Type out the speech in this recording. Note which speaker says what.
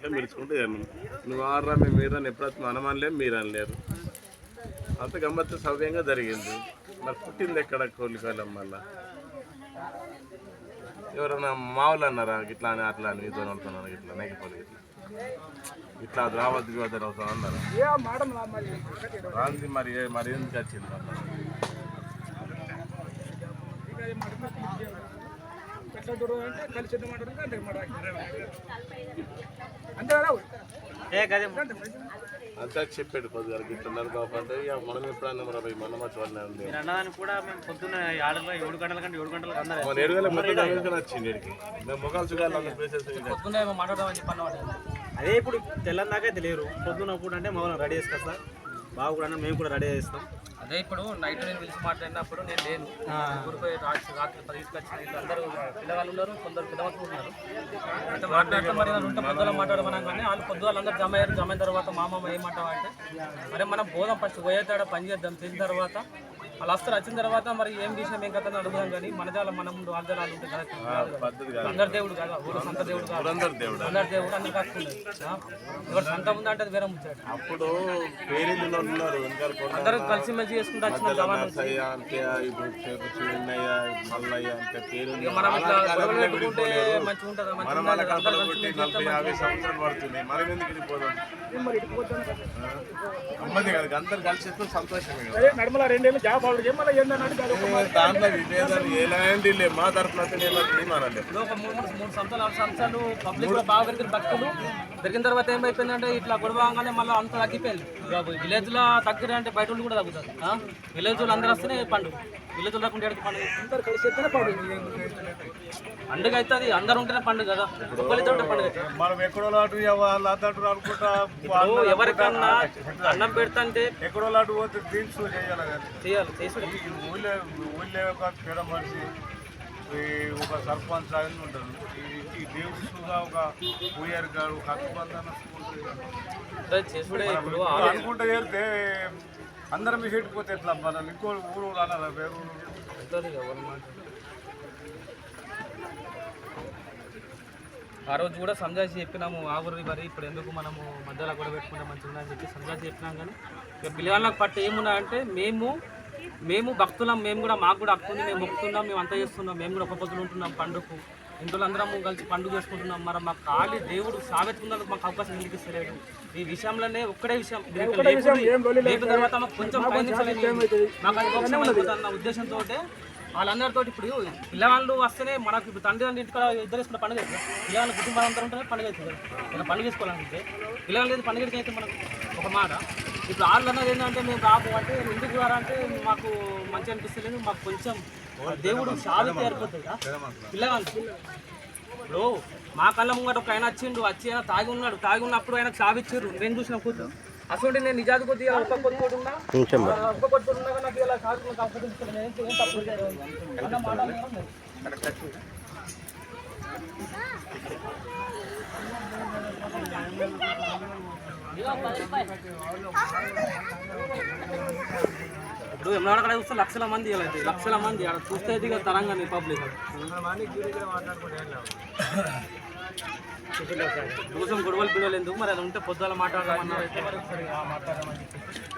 Speaker 1: అట్లా మెరుచుకుంటే తిన్నాం నువ్వు ఆర్రా మేము మీరని ఎప్పుడైతే మనం అనలేము మీరు అనలేరు అంత గమ్మత్తు సవ్యంగా జరిగింది. మరి పుట్టింది ఎక్కడ కోలికాలం మళ్ళా ఎవరైనా మావులు అన్నారా? ఇట్లా అని అట్లా అని మీతో అవుతున్నాను ఇట్లా నెగిపోలు ఇట్లా. ఇట్లా అది రావద్దు వద్దు అవుతాను అన్నారా? రాంది మరి మరి ఎందుకు వచ్చింది? అట్లా
Speaker 2: ఎట్లా దూరం అంటే కలిసి ఇద్దామంటారు అంతే మాట అంతే
Speaker 1: అంతా చెప్పాడు కొద్దిగా ఇట్లున్నారు కాబట్టి ఇక మనం ఎప్పుడన్నా మన పోయి మన మంచి వాళ్ళని ఉంది.
Speaker 3: మీరు అన్నదానికి కూడా మేము పొద్దున్న ఆడలో ఏడు గంటల కంటే ఏడు గంటలకు అందరూ
Speaker 1: మన ఏడు మొత్తం తగిలించుకొని వచ్చింది ఇక్కడికి. మేము ముఖాలు చూడాలి ప్లేసెస్
Speaker 3: పొద్దున్న మాట్లాడదామని అదే ఇప్పుడు తెల్లందాకే తెలియరు పొద్దున్న పూట అంటే మమ్మల్ని రెడీ చేసుకొస్తా. బాగా కూడా మేము కూడా రెడీ చేస్తాం.
Speaker 4: అదే ఇప్పుడు నైట్ నేను పిలిచి మాట్లాడినప్పుడు నేను లేను. ఊరిపోయి రాత్రి రాత్రి పదికి వచ్చిన వీళ్ళందరూ పిల్లవాళ్ళు ఉన్నారు కొందరు పిల్లవాళ్ళు ఉన్నారు. అంటే మాట్లాడితే మరి ఏదైనా ఉంటే పొద్దున మాట్లాడమన్నాం కానీ వాళ్ళు పొద్దు వాళ్ళందరూ జమ అయ్యారు జమ అయిన తర్వాత మా అమ్మమ్మ ఏమంటావా అంటే మరి మనం పోదాం ఫస్ట్ పోయేతాడ పని చేద్దాం చేసిన తర్వాత వాళ్ళు వస్తారు వచ్చిన తర్వాత మరి ఏం విషయం ఏం కథ అడుగుదాం కానీ మన జాల మన ముందు వాళ్ళ జాలు ఉంటే కదా.
Speaker 1: పద్ధతి కాదు.
Speaker 4: అందరి దేవుడు కదా ఊరు సంత దేవుడు కాదు.
Speaker 1: అందరు దేవుడు?
Speaker 4: అందరి దేవుడు అందరు కాకుండా ఎవరు సంత ఉందంటే అంటే వేరే ముచ్చాడు
Speaker 1: అప్పుడు పేరెళ్ళు ఉన్నారు
Speaker 4: అందరూ కలిసి మెలిసి చేసుకుంటూ వచ్చిన మనం ఇట్లా గొడవలు పెట్టుకుంటే మంచిగా ఉంటుంది?
Speaker 1: అమ్మది కదా అందరు కలిసి సంతోషమే
Speaker 2: నడుమల రెండేళ్ళు జాబ్ మళ్ళీ.
Speaker 1: దాంట్లో విభేదాలు ఎలాంటి లే మా తరఫున
Speaker 4: ఒక మూడు మూడు సంవత్సరాలు ఆరు సంవత్సరాలు పబ్లిక్లో బాగా పెరిగిన భక్తులు. పెరిగిన తర్వాత ఏమైపోయిందంటే ఇట్లా గొడవగానే మళ్ళీ అంత తగ్గిపోయింది. విలేజ్లో తగ్గిన అంటే బయట ఉండి కూడా తగ్గుతుంది విలేజ్లో అందరూ వస్తేనే పండుగ. విలేజ్ రాకుండా పండుగ?
Speaker 2: అందరు కలిసి ఎత్తేనే పాడు
Speaker 4: పండుగ అవుతుంది అందరు ఉంటేనే పండుగ కదా. ఒక్కరితో పండుగ.
Speaker 5: మనం ఎక్కడో లాటు అనుకుంటా
Speaker 4: ఎవరికన్నా అన్నం పెడతా అంటే
Speaker 5: ఎక్కడో లాటు పోతే దీన్స్ చేయాలి
Speaker 4: చేయాలి చేసి
Speaker 5: ఊళ్ళో ఊళ్ళో ఒక మనిషి ఈ ఒక సర్పంచ్ ఆయన ఉంటారు ఈ- ఈ దేవుడుగా ఒక పూయారి గారు అనుకుంటే చేరితే అందరం చెట్టుపోతే ఎట్లా? మనం ఇంకో ఊరు అనాలి వేరు ఊరు
Speaker 4: అవుతుంది ఎవరి మాట. ఆ రోజు కూడా సంజాసి చెప్పినాము ఆగురి మరి ఇప్పుడు ఎందుకు మనము మధ్యలో కూడా పెట్టుకుంటే మంచిగా అని చెప్పి సంజాసి చెప్పినాం కానీ ఇక పిల్లగాళ్ళకి పట్టు ఏమున్నా అంటే మేము మేము భక్తులం మేము కూడా మాకు కూడా హక్కు మేము మొక్కుతున్నాం మేము అంతా చేస్తున్నాం మేము కూడా ఒక పొద్దులు ఉంటున్నాం పండుగకు. ఇంట్లో అందరం కలిసి పండుగ చేసుకుంటున్నాం. మరి మా ఖాళీ దేవుడు సాగెత్తుకున్నందుకు మాకు అవకాశం కలిగిస్తలేదు ఈ విషయంలోనే ఒక్కడే విషయం. లేపిన తర్వాత మాకు కొంచెం ఫైనాన్షియల్ మాకు అది అయిపోతుందన్న ఉద్దేశంతో వాళ్ళందరితో ఇప్పుడు పిల్లవాళ్ళు వస్తేనే మనకు ఇప్పుడు తండ్రి తండ్రి ఇంటికి ఇద్దరు వేసుకున్న పండుగ అవుతుంది పిల్లవాళ్ళ కుటుంబాలు అందరూ ఉంటేనే పండుగ అవుతుంది ఇలా పండుగ చేసుకోవాలనుకుంటే పిల్లవాళ్ళు లేదు పండుగ అయితే మనకు ఒక మాట. ఇప్పుడు వాళ్ళు అన్నది ఏంటంటే మేము రాము అంటే ఎందుకు రారా అంటే మాకు మంచి అనిపిస్తలేదు మాకు కొంచెం దేవుడు సాధితే ఏర్పడుతుంది పిల్లవాళ్ళు. ఇప్పుడు మా కళ్ళ ముంగట ఒక ఆయన వచ్చిండు వచ్చి ఆయన తాగి ఉన్నాడు. తాగి ఉన్నప్పుడు ఆయన చావిచ్చారు. నేను చూసిన కూతురు అసలు నేను నిజాది కొద్దిగా ఒక కొద్ది ఉన్నా. కొద్ది ఉన్నా నాకు ఇలా ఇప్పుడు నేను ఏం- ఏం తప్పు చేయలేదు. అన్న మాట అన్నాను. ఇప్పుడు ఎన్నో అక్కడ చూస్తే లక్షల మంది ఇలా అయితే. లక్షల మంది అక్కడ చూస్తే తరంగా పబ్లిక్. కోసం గొడవలు పిల్లలు ఎందుకు? మరి అది ఉంటే పొద్దుల మాట్లాడమన్నారు అయితే. మరి ఒకసారి చెప్పేసి.